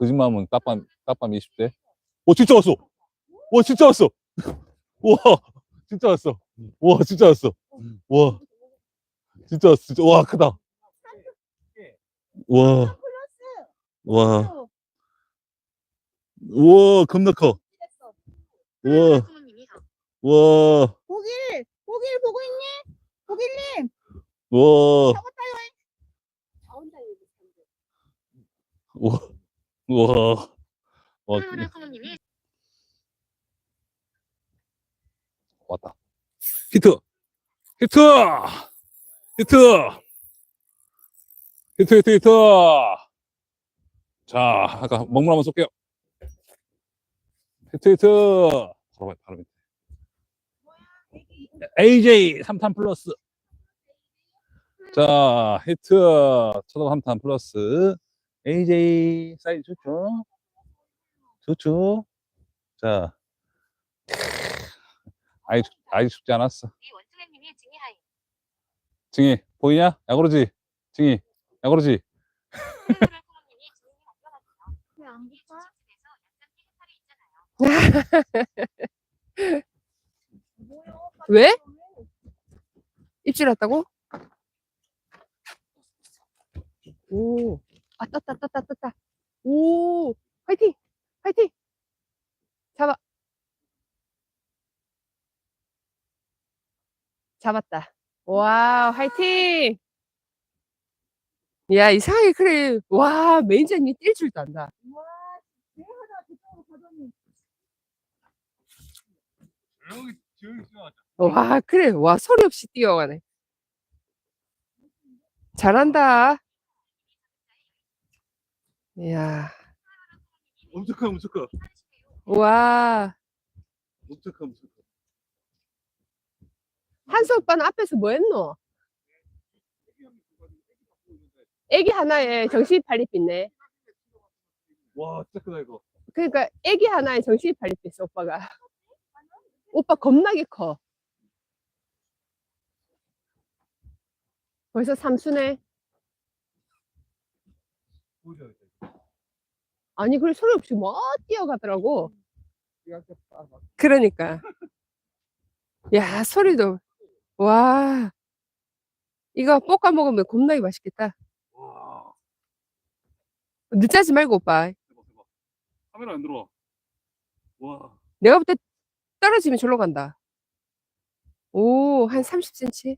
거짓말하면 딱밤, 딱밤 20대. 오, 진짜 왔어! 와, 진짜 왔어! 우와, 진짜 왔어. 와, 진짜 왔어. 와, 진짜 왔어. 진짜. 와, 크다. 와, 와, 우와, 겁나 커. 우와, 우와, 고길, 고길 보고 있니? 고길님, 우와, 저거타요. 저온다 우와. 와, 왔다. 히트! 히트! 히트! 히트, 히트, 히트! 자, 아까 먹물 한번 쏠게요. 히트, 히트! 바로, 바로 밑에. AJ 3탄 플러스. 자, 히트. 쳐다봐 3탄 플러스. AJ 사이즈 좋죠? 좋죠? 자. 아이, 죽- 아이 죽지 않았어. 증이, 보이냐? 야구르지? 증이, 야구르지? 왜? 입질 왔다고? 오, 아, 떴다, 떴다, 떴다. 오, 화이팅! 화이팅! 잡아. 잡았다. 와, 화이팅! 야, 이상하게, 그래. 와, 매니저님 뛸 줄도 안다. 와, 내 하나 저쪽으로 가더니 조용히 지나가자. 와, 그래. 와, 소리 없이 뛰어가네. 잘한다. 이야, 엄청 커, 엄청 커. 와. 엄청 커, 엄청 커. 한수 오빠는 앞에서 뭐 했노? 애기 하나에 정신 팔립 있네. 와, 진짜 크다, 이거. 그러니까 애기 하나에 정신 팔립 있어, 오빠가. 오빠 겁나게 커. 벌써 삼수네. 이제? 아니, 그래, 소리 없이 뭐 뛰어가더라고. 그러니까. 야, 소리도. 와. 이거 볶아 먹으면 겁나게 맛있겠다. 와, 늦자지 말고, 오빠. 대박, 대박. 카메라 안 들어와. 와, 내가 볼 때 떨어지면 절로 간다. 오, 한 30cm?